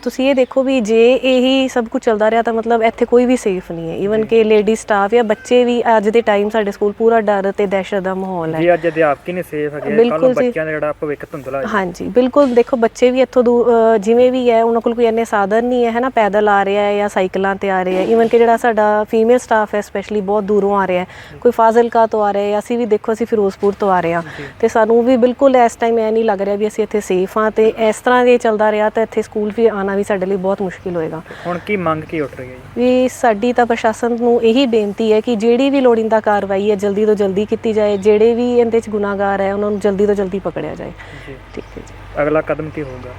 ਤੁਸੀਂ ਇਹ ਦੇਖੋ ਵੀ ਜੇ ਇਹੀ ਸਭ ਕੁਝ ਚੱਲਦਾ ਰਿਹਾ ਤਾਂ ਮਤਲਬ ਇੱਥੇ ਕੋਈ ਵੀ ਸੇਫ ਨਹੀਂ ਹੈ। ਈਵਨ ਕਿ ਲੇਡੀ ਸਟਾਫ ਜਾਂ ਬੱਚੇ ਵੀ ਅੱਜ ਦੇ ਟਾਈਮ ਸਾਡੇ ਸਕੂਲ ਪੂਰਾ ਡਰ ਤੇ ਦਹਿਸ਼ਤ ਦਾ ਮਾਹੌਲ ਹੈ। ਜੀ ਅੱਜ ਅਧਿਆਪਕ ਹੀ ਨਹੀਂ ਸੇਫ ਹੈਗੇ। ਕੱਲ। ਬੱਚਿਆਂ ਦਾ ਜਿਹੜਾ ਭਵਿੱਖ ਧੁੰਦਲਾ ਹੈ ਹਾਂਜੀ ਬਿਲਕੁਲ ਦੇਖੋ ਬੱਚੇ ਵੀ ਇੱਥੋਂ ਦੂ- ਜਿਵੇਂ ਵੀ ਹੈ ਉਹਨਾਂ ਕੋਲ ਕੋਈ ਇੰਨੇ ਸਾਧਨ ਨਹੀਂ ਹੈ ਹੈ ਨਾ? ਪੈਦਲ ਆ ਰਿਹਾ ਹੈ ਜਾਂ ਸਾਈਕਲਾਂ ਤੇ ਆ ਰਿਹਾ ਹੈ। ਈਵਨ ਕਿ ਜਿਹੜਾ ਸਾਡਾ ਫੀਮੇਲ ਸਟਾਫ ਹੈ ਸਪੈਸ਼ਲੀ ਬਹੁਤ ਦੂਰੋਂ ਆ ਰਿਹਾ ਹੈ। ਕੋਈ ਫਾਜ਼ਿਲਕਾ ਤੋਂ ਆ ਰਿਹਾ ਹੈ ਅਸੀਂ ਵੀ ਦੇਖੋ ਅਸੀਂ ਫਿਰੋਜ਼ਪੁਰ ਤੋਂ ਆ ਰਹੇ ਹਾਂ। ਤੇ ਸਾਨੂੰ ਵੀ ਬਿਲਕੁਲ ਇਸ ਟਾਈਮ ਐ ਨਹੀਂ ਲੱਗ ਰਿਹਾ ਵੀ ਅਸੀਂ ਇੱਥੇ ਸੇਫ ਹਾਂ ਤੇ ਇਸ ਤਰ੍ਹਾਂ ਜੇ ਚੱਲਦਾ ਰਿਹਾ ਤਾਂ ਇੱਥੇ ਸਕੂਲ ਵੀ ਆਉਣਾ ਵੀ ਸਾਡੇ ਲਈ ਬਹੁਤ ਮੁਸ਼ਕਿਲ ਹੋਏਗਾ। ਹੁਣ ਕੀ ਮੰਗ ਕੀ ਉੱਠ ਰਹੀ ਹੈ ਜੀ? ਵੀ ਸਾਡੀ ਤਾਂ ਪ੍ਰਸ਼ਾਸਨ ਨੂੰ ਇਹੀ ਬੇਨਤੀ ਹੈ ਕਿ ਜਿਹੜੀ ਵੀ ਲੋੜੀਂਦਾ ਕਾਰਵਾਈ ਹੈ ਜਲਦੀ ਤੋਂ ਜਲਦੀ ਕੀਤੀ ਜਾਏ। ਜਿਹੜੇ ਵੀ ਇਹਦੇ ਵਿੱਚ ਗੁਨਾਹਗਾਰ ਹੈ ਉਹਨਾਂ ਨੂੰ ਜਲਦੀ ਤੋਂ ਜਲਦੀ ਪਕੜਿਆ ਜਾਏ। ਠੀਕ ਹੈ ਅਗਲਾ ਕਦਮ ਕੀ ਹੋਊਗਾ?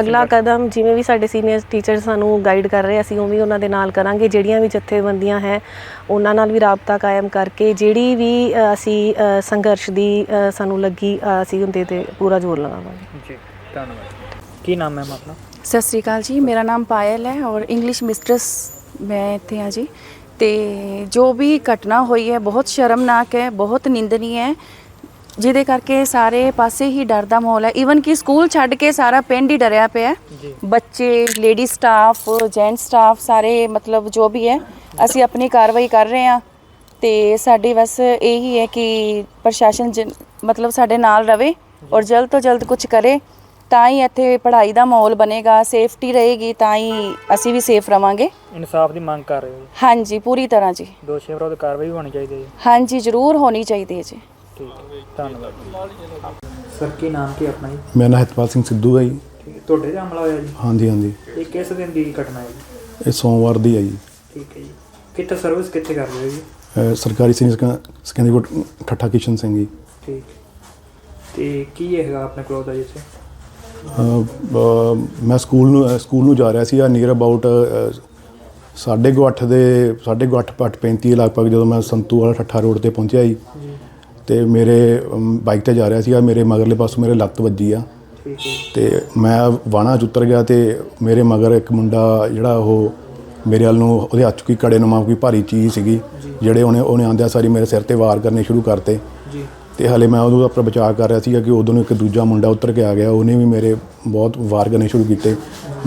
ਅਗਲਾ ਕਦਮ ਜਿਵੇਂ ਵੀ ਸਾਡੇ ਸੀਨੀਅਰ ਟੀਚਰ ਸਾਨੂੰ ਗਾਈਡ ਕਰ ਰਹੇ ਅਸੀਂ ਉਵੇਂ ਉਹਨਾਂ ਦੇ ਨਾਲ ਕਰਾਂਗੇ। ਜਿਹੜੀਆਂ ਵੀ ਜਥੇਬੰਦੀਆਂ ਹੈ ਉਹਨਾਂ ਨਾਲ ਵੀ ਰਾਬਤਾ ਕਾਇਮ ਕਰਕੇ ਜਿਹੜੀ ਵੀ ਅਸੀਂ ਸੰਘਰਸ਼ ਦੀ ਸਾਨੂੰ ਲੱਗੀ ਅਸੀਂ ਉਹਦੇ ਤੇ ਪੂਰਾ ਜ਼ੋਰ ਲਗਾਵਾਂਗੇ। ਜੀ ਧੰਨਵਾਦ। ਕੀ ਨਾਮ ਹੈ ਆਪਣਾ? ਸਤਿ ਸ੍ਰੀ ਅਕਾਲ ਜੀ ਮੇਰਾ ਨਾਮ ਪਾਇਲ ਹੈ ਔਰ ਇੰਗਲਿਸ਼ ਮਿਸਟਰਸ ਮੈਂ ਇੱਥੇ ਹਾਂ ਜੀ। ਤੇ ਜੋ ਵੀ ਘਟਨਾ ਹੋਈ ਹੈ ਬਹੁਤ ਸ਼ਰਮਨਾਕ ਹੈ ਬਹੁਤ ਨਿੰਦਨੀ ਹੈ। ਜਿਹਦੇ ਕਰਕੇ ਸਾਰੇ ਪਾਸੇ ਹੀ ਡਰ ਦਾ ਮਾਹੌਲ ਹੈ। ਈਵਨ ਕਿ ਸਕੂਲ ਛੱਡ ਕੇ ਸਾਰਾ ਪਿੰਡ ਹੀ ਡਰਿਆ ਪਿਆ ਹੈ। ਬੱਚੇ ਲੇਡੀ ਸਟਾਫ ਜੈਂਟ ਸਟਾਫ ਸਾਰੇ ਮਤਲਬ ਜੋ ਵੀ ਹੈ ਅਸੀਂ ਆਪਣੀ ਕਾਰਵਾਈ ਕਰ ਰਹੇ ਹਾਂ। ਤੇ ਸਾਡੀ ਬਸ ਇਹੀ ਹੈ ਕਿ ਪ੍ਰਸ਼ਾਸਨ ਮਤਲਬ ਸਾਡੇ ਨਾਲ ਰਵੇ ਔਰ ਜਲਦ ਤੋਂ ਜਲਦ ਕੁਝ ਕਰੇ ਤਾਂ ਹੀ ਇੱਥੇ ਪੜ੍ਹਾਈ ਦਾ ਮਾਹੌਲ ਬਣੇਗਾ ਸੇਫਟੀ ਰਹੇਗੀ ਤਾਂ ਹੀ ਅਸੀਂ ਵੀ ਸੇਫ ਰਵਾਂਗੇ। ਇਨਸਾਫ ਦੀ ਮੰਗ ਕਰ ਰਹੇ ਹੋ ਹਾਂਜੀ ਪੂਰੀ ਤਰ੍ਹਾਂ ਜੀ। ਦੋਸ਼ੀਆਂ ਵਿਰੁੱਧ ਕਾਰਵਾਈ ਹੋਣੀ ਚਾਹੀਦੀ ਹੈ ਜੀ। ਹਾਂਜੀ ਜ਼ਰੂਰ ਹੋਣੀ ਚਾਹੀਦੀ ਹੈ ਜੀ। ਠੀਕ ਹੈ। ਧੰਨਵਾਦ। ਸਰ ਕੀ ਨਾਮ ਕੀ ਆਪਣਾ ਜੀ? ਮੇਰਾ ਨਾਮ ਹਿਤਪਾਲ ਸਿੰਘ ਸਿੱਧੂ ਹੈ ਜੀ। ਠੀਕ ਹੈ ਤੁਹਾਡੇ ਤੇ ਹਮਲਾ ਹੋਇਆ ਜੀ? ਹਾਂਜੀ ਹਾਂਜੀ। ਇਹ ਕਿਸ ਦਿਨ ਦੀ ਘਟਨਾ ਹੈ ਜੀ? ਇਹ ਸੋਮਵਾਰ ਦੀ ਹੈ ਜੀ। ਠੀਕ ਹੈ ਜੀ। ਕਿੱਥੇ ਸਰਵਿਸ ਕਿੱਥੇ ਕਰ ਰਹੇ ਹੋ ਜੀ? ਅਹ ਸਰਕਾਰੀ senior secon- secondary school Thatta Kishan Singh ji. ਠੀਕ ਤੇ ਕੀ ਹੈਗਾ ਆਪਣੇ ਕੋਲ ਦਾ ਜਿੱਥੇ ਅਹ, ਬ- ਮੈਂ ਸਕੂਲ ਨੂੰ ਅਹ, ਸਕੂਲ ਨੂੰ ਜਾ ਰਿਹਾ ਸੀ। ਨੀਅਰ ਅਬਾਊਟ ਸਾਢੇ ਕੁ ਅੱਠ ਦੇ ਸਾਢੇ ਕੁ ਅੱਠ ਅੱਠ 35 ਲਗਭਗ ਜਦੋਂ ਮੈਂ ਸੰਤੂ ਵਾਲਾ ਠੱਠਾ ਰੋਡ ਤੇ ਪਹੁੰਚਿਆ ਜੀ। ਤੇ ਮੇਰੇ ਬਾਈਕ ਤੇ ਜਾ ਰਿਹਾ ਸੀਗਾ ਮੇਰੇ ਮਗਰਲੇ ਪਾਸੋਂ ਮੇਰੇ ਲੱਤ ਵੱਜੀ ਆ। ਤੇ ਮੈਂ ਵਾਣਾ ਚ ਉਤਰ ਗਿਆ ਤੇ ਮੇਰੇ ਮਗਰ ਇੱਕ ਮੁੰਡਾ ਜਿਹੜਾ ਉਹ ਮੇਰੇ ਵੱਲ ਨੂੰ ਉਹਦੇ ਹੱਥ 'ਚ ਕੋਈ ਕੜੇ ਨੁਮਾ ਕੋਈ ਭਾਰੀ ਚੀਜ਼ ਸੀਗੀ ਜਿਹੜੇ ਉਹਨੇ ਉਹਨੇ ਆਂਦਿਆਂ ਸਾਰੀ ਮੇਰੇ ਸਿਰ ਤੇ ਵਾਰ ਕਰਨੇ ਸ਼ੁਰੂ ਕਰਤੇ। ਜੀ। ਤੇ ਹਲੇ ਮੈਂ ਉਦੋਂ ਆਪਣਾ ਬਚਾਅ ਕਰ ਰਿਹਾ ਸੀਗਾ ਕਿ ਉਦੋਂ ਨੂੰ ਇੱਕ ਦੂਜਾ ਮੁੰਡਾ ਉਤਰ ਕੇ ਆ ਗਿਆ ਉਹਨੇ ਵੀ ਮੇਰੇ ਬਹੁਤ ਵਾਰ ਕਰਨੇ ਸ਼ੁਰੂ ਕੀਤੇ।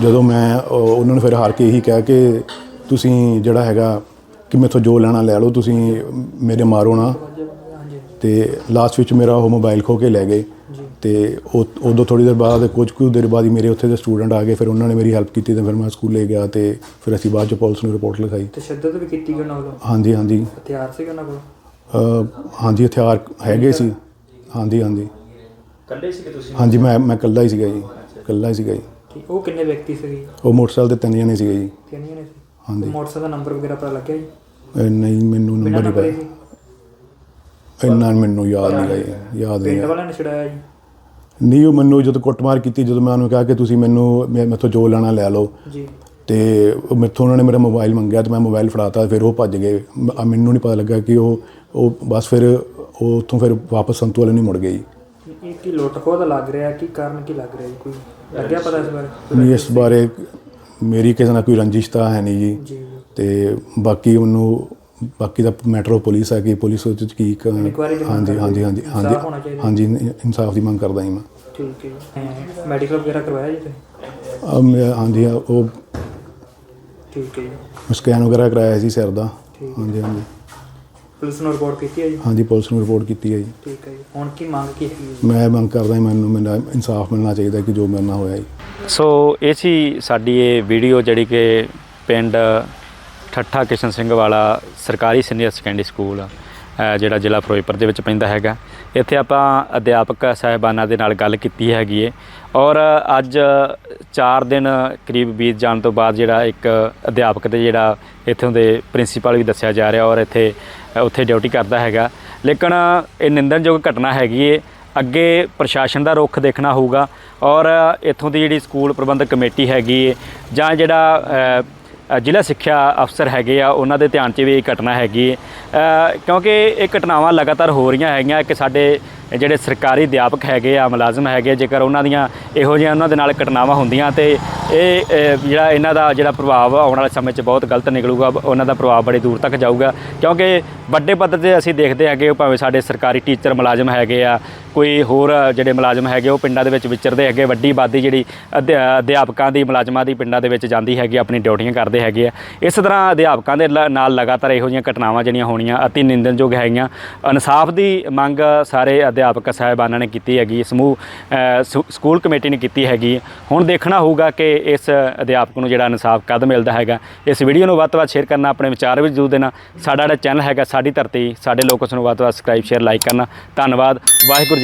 ਜਦੋਂ ਮੈਂ ਉਹ- ਉਹਨਾਂ ਨੂੰ ਫਿਰ ਹਾਰ ਕੇ ਇਹੀ ਕਿਹਾ ਕਿ ਤੁਸੀਂ ਜਿਹੜਾ ਹੈਗਾ ਕਿ ਮੈਥੋਂ ਜੋ ਲੈਣਾ ਲੈ ਲਓ ਤੁਸੀਂ ਮੇਰੇ ਮਾਰੋ ਨਾ। ਤੇ ਲਾਸਟ ਵਿੱਚ ਮੇਰਾ ਉਹ ਮੋਬਾਈਲ ਖੋ ਕੇ ਲੈ ਗਏ ਤੇ ਉਹ ਉਦੋਂ ਥੋੜੀ ਦੇਰ ਬਾਅਦ ਕੁਝ ਕੁ ਦੇਰ ਬਾਅਦ ਹੀ ਮੇਰੇ ਉੱਥੇ ਦੇ ਸਟੂਡੈਂਟ ਆ ਗਏ ਫਿਰ ਉਹਨਾਂ ਨੇ ਮੇਰੀ ਹੈਲਪ ਕੀਤੀ ਤੇ ਫਿਰ ਮੈਂ ਸਕੂਲੇ ਗਿਆ ਤੇ ਫਿਰ ਅਸੀਂ ਬਾਅਦ ਚ ਪੁਲਿਸ ਨੂੰ ਰਿਪੋਰਟ ਲਿਖਾਈ। ਤਸ਼ੱਦਦ ਵੀ ਕੀਤੀ ਉਹਨਾਂ ਵੱਲੋਂ? ਹਾਂਜੀ ਹਾਂਜੀ। ਹਥਿਆਰ ਸੀ ਉਹਨਾਂ ਕੋਲ? ਅਹ ਹਾਂਜੀ ਹਥਿਆਰ ਹੈਗੇ ਸੀ। ਹਾਂਜੀ ਹਾਂਜੀ। ਕੱਲੇ ਸੀ ਕਿ ਤੁਸੀਂ? ਹਾਂਜੀ ਮੈਂ ਮੈਂ ਇਕੱਲਾ ਹੀ ਸੀਗਾ ਜੀ। ਇਕੱਲਾ ਹੀ ਸੀਗਾ ਜੀ। ਠੀਕ ਉਹ ਕਿੰਨੇ ਵਿਅਕਤੀ ਸੀਗੇ? ਉਹ ਮੋਟਰਸਾਈਕਲ ਤੇ ਤਿੰਨ ਜਣੇ ਸੀਗੇ ਜੀ। ਤਿੰਨ ਜਣੇ ਸੀ? ਹਾਂਜੀ। ਮੋਟਰਸਾਈਕਲ ਦਾ ਨੰਬਰ ਵਗੈਰਾ ਪਤਾ ਲੱਗਿਆ ਜੀ? ਨਹੀਂ ਮੈਨੂੰ ਬਿਨਾਂ ਨੰਬਰ ਨੰਬਰ ਨਹੀਂ ਜੀ ਪਤਾ ਇੰਨਾ ਮੈਨੂੰ ਯਾਦ ਨਹੀਂ ਜੀ ਯਾਦ ਨਹੀਂ ਪਿੰਡ। ਵਾਲਿਆਂ ਨੇ ਛਡਾਇਆ ਜੀ। ਨਹੀਂ ਉਹ ਮੈਨੂੰ ਜਦੋਂ ਕੁੱਟਮਾਰ ਕੀਤੀ ਜਦੋਂ ਮੈਂ ਉਹਨੂੰ ਕਿਹਾ ਕਿ ਤੁਸੀਂ ਮੈਨੂੰ ਮੈਂ- ਮੈਥੋਂ ਜੋ ਲੈਣਾ ਲੈ ਲਓ। ਜੀ। ਤੇ ਉਹ ਮੈਥੋਂ ਉਹਨਾਂ ਨੇ ਮੇਰਾ ਮੋਬਾਈਲ ਮੰਗਿਆ ਤੇ ਮੈਂ ਮੋਬਾਈਲ ਫੜਾਤਾ ਫਿਰ ਉਹ ਭੱਜ ਗਏ। ਮ- ਆ ਮੈਨੂੰ ਨਹੀਂ ਪਤਾ ਲੱਗਾ ਕਿ ਉਹ ਉਹ ਬਸ ਫਿਰ ਉਹ ਉੱਥੋਂ ਫਿਰ ਵਾਪਸ ਸੰਤੂ ਵਾਲੇ ਨਹੀਂ ਮੁੜ ਗਏ ਜੀ। ਇਹ ਕੀ ਲੁੱਟ ਖੋਹ ਦਾ ਲੱਗ ਰਿਹਾ ਕੀ ਕਾਰਨ ਕੀ ਲੱਗ ਰਿਹਾ ਜੀ? ਕੋਈ ਲੱਗਿਆ ਪਤਾ ਇਸ ਬਾਰੇ? ਨਹੀਂ ਇਸ ਬਾਰੇ ਮੇਰੀ ਕਿਸੇ ਨਾਲ ਕੋਈ ਰੰਜਿਸ਼ ਤਾਂ ਹੈ ਨਹੀਂ ਜੀ ਜੀ। ਤੇ ਬਾਕੀ ਉਹਨੂੰ ਬਾਕੀ ਦਾ ਮੈਟਰ ਪੁਲਿਸ ਹੈ ਕਿ ਪੁਲਿਸ ਉਹਦੇ ਚ ਕੀ ਹਾਂਜੀ ਹਾਂਜੀ ਹਾਂਜੀ ਹਾਂਜੀ। ਹਾਂਜੀ ਇਨਸਾਫ ਦੀ ਮੰਗ ਕਰਦਾ ਹਾਂ ਮੈਂ। ਠੀਕ ਹੈ ਮੈਡੀਕਲ ਵਗੈਰਾ ਕਰਵਾਇਆ ਜੀ ਮੈਂ- ਹਾਂਜੀ ਹਾਂ, ਉਹ ਠੀਕ ਹੈ ਸਕੈਨ ਵਗੈਰਾ ਕਰਾਇਆ ਸੀ ਸਿਰ ਦਾ। ਠੀਕ। ਹਾਂਜੀ ਹਾਂਜੀ। ਪੁਲਿਸ ਨੂੰ ਰਿਪੋਰਟ ਕੀਤੀ ਹੈ ਜੀ? ਹਾਂਜੀ ਪੁਲਿਸ ਨੂੰ ਰਿਪੋਰਟ ਕੀਤੀ ਹੈ ਜੀ। ਠੀਕ ਹੈ ਜੀ। ਹੁਣ ਕੀ ਮੰਗ ਕੀ ਹੈ ਮੈਂ ਮੰਗ ਕਰਦਾ ਮੈਨੂੰ ਮੇਰਾ ਇਨਸਾਫ ਮਿਲਣਾ ਚਾਹੀਦਾ ਕਿ ਜੋ ਮੇਰੇ ਨਾਲ ਹੋਇਆ ਜੀ। ਸੋ ਇਹ ਸੀ ਸਾਡੀ ਇਹ ਵੀਡੀਓ ਜਿਹੜੀ ਕਿ ਪਿੰਡ ਠੱਠਾ ਕਿਸ਼ਨ ਸਿੰਘ ਵਾਲਾ ਸਰਕਾਰੀ ਸੀਨੀਅਰ ਸੈਕੰਡਰੀ ਸਕੂਲ ਜਿਹੜਾ ਜ਼ਿਲ੍ਹਾ ਫਿਰੋਜ਼ਪੁਰ ਦੇ ਵਿੱਚ ਪੈਂਦਾ ਹੈਗਾ। ਇੱਥੇ ਆਪਾਂ ਅਧਿਆਪਕ ਸਾਹਿਬਾਨਾਂ ਦੇ ਨਾਲ ਗੱਲ ਕੀਤੀ ਹੈਗੀ ਏ। ਔਰ ਅੱਜ 4 ਦਿਨ ਕਰੀਬ ਬੀਤ ਜਾਣ ਤੋਂ ਬਾਅਦ ਜਿਹੜਾ ਇੱਕ ਅਧਿਆਪਕ ਤੇ ਜਿਹੜਾ ਇੱਥੋਂ ਦੇ ਪ੍ਰਿੰਸੀਪਲ ਵੀ ਦੱਸਿਆ ਜਾ ਰਿਹਾ ਔਰ ਇੱਥੇ ਉੱਥੇ ਡਿਊਟੀ ਕਰਦਾ ਹੈਗਾ। ਲੇਕਿਨ ਇਹ ਨਿੰਦਣਯੋਗ ਘਟਨਾ ਹੈਗੀ ਏ। ਅੱਗੇ ਪ੍ਰਸ਼ਾਸਨ ਦਾ ਰੁਖ ਦੇਖਣਾ ਹੋਊਗਾ। ਔਰ ਇੱਥੋਂ ਦੀ ਜਿਹੜੀ ਸਕੂਲ ਪ੍ਰਬੰਧਕ ਕਮੇਟੀ ਹੈਗੀ ਹੈ ਜਾਂ ਜਿਹੜਾ ਜ਼ਿਲ੍ਹਾ ਸਿੱਖਿਆ ਅਫਸਰ ਹੈਗੇ ਆ, ਉਹਨਾਂ ਦੇ ਧਿਆਨ 'ਚ ਵੀ ਇਹ ਘਟਨਾ ਹੈਗੀ ਹੈ। ਕਿਉਂਕਿ ਇਹ ਘਟਨਾਵਾਂ ਲਗਾਤਾਰ ਹੋ ਰਹੀਆਂ ਹੈਗੀਆਂ, ਕਿ ਸਾਡੇ ਜਿਹੜੇ ਸਰਕਾਰੀ ਅਧਿਆਪਕ ਹੈਗੇ ਆ, ਮੁਲਾਜ਼ਮ ਹੈਗੇ, ਜੇਕਰ ਉਹਨਾਂ ਦੀਆਂ ਇਹੋ ਜਿਹੀਆਂ ਉਹਨਾਂ ਦੇ ਨਾਲ ਘਟਨਾਵਾਂ ਹੁੰਦੀਆਂ ਤੇ ਇਹ ਜਿਹੜਾ ਇਹਨਾਂ ਦਾ ਜਿਹੜਾ ਪ੍ਰਭਾਵ ਆਉਣ ਵਾਲੇ ਸਮੇਂ 'ਚ ਬਹੁਤ ਗਲਤ ਨਿਕਲੂਗਾ, ਉਹਨਾਂ ਦਾ ਪ੍ਰਭਾਵ ਬੜੇ ਦੂਰ ਤੱਕ ਜਾਊਗਾ। ਕਿਉਂਕਿ ਵੱਡੇ ਪੱਧਰ ਤੇ ਅਸੀਂ ਦੇਖਦੇ ਹੈਗੇ ਭਾਵੇਂ ਸਾਡੇ ਸਰਕਾਰੀ ਟੀਚਰ, ਮੁਲਾਜ਼ਮ ਹੈਗੇ ਆ ਕੋਈ ਹੋਰ ਜਿਹੜੇ ਮੁਲਾਜ਼ਮ ਹੈਗੇ ਉਹ ਪਿੰਡਾਂ ਦੇ ਵਿੱਚ ਵਿਚਰਦੇ ਹੈਗੇ ਵੱਡੀ ਆਬਾਦੀ ਜਿਹੜੀ ਅਧਿ- ਅਧਿਆਪਕਾਂ ਦੀ ਮੁਲਾਜ਼ਮਾਂ ਦੀ ਪਿੰਡਾਂ ਦੇ ਵਿੱਚ ਜਾਂਦੀ ਹੈਗੀ ਆਪਣੀ ਡਿਊਟੀਆਂ ਕਰਦੇ ਹੈਗੇ ਆ। ਇਸ ਤਰ੍ਹਾਂ ਅਧਿਆਪਕਾਂ ਦੇ ਲ- ਨਾਲ ਲਗਾਤਾਰ ਇਹੋ ਜਿਹੀਆਂ ਘਟਨਾਵਾਂ ਜਿਹੜੀਆਂ ਹੋਣੀਆਂ ਅਤੀ ਨਿੰਦਨਯੋਗ ਹੈਗੀਆਂ। ਇਨਸਾਫ ਦੀ ਮੰਗ ਸਾਰੇ ਅਧਿਆਪਕ ਸਾਹਿਬਾਨਾਂ ਨੇ ਕੀਤੀ ਹੈਗੀ ਸਮੂਹ ਅ, ਸਕੂਲ ਕਮੇਟੀ ਨੇ ਕੀਤੀ ਹੈਗੀ। ਹੁਣ ਦੇਖਣਾ ਹੋਊਗਾ ਕਿ ਇਸ ਅਧਿਆਪਕ ਨੂੰ ਜਿਹੜਾ ਇਨਸਾਫ ਕਦ ਮਿਲਦਾ ਹੈਗਾ। ਇਸ ਵੀਡੀਓ ਨੂੰ ਵੱਧ ਤੋਂ ਵੱਧ ਸ਼ੇਅਰ ਕਰਨਾ ਆਪਣੇ ਵਿਚਾਰ ਵੀ ਜ਼ਰੂਰ ਦੇਣਾ। ਸਾਡਾ ਜਿਹੜਾ ਚੈਨਲ ਹੈਗਾ ਸਾਡੀ ਧਰਤੀ ਸਾਡੇ ਲੋਕ ਉਸ ਨੂੰ ਵੱਧ ਤੋਂ ਵੱਧ ਸਬਸਕ੍ਰਾਈਬ ਸ਼ੇਅਰ ਲਾਈਕ ਕਰਨਾ। ਧੰਨਵਾਦ ਵਾਹਿਗੁਰੂ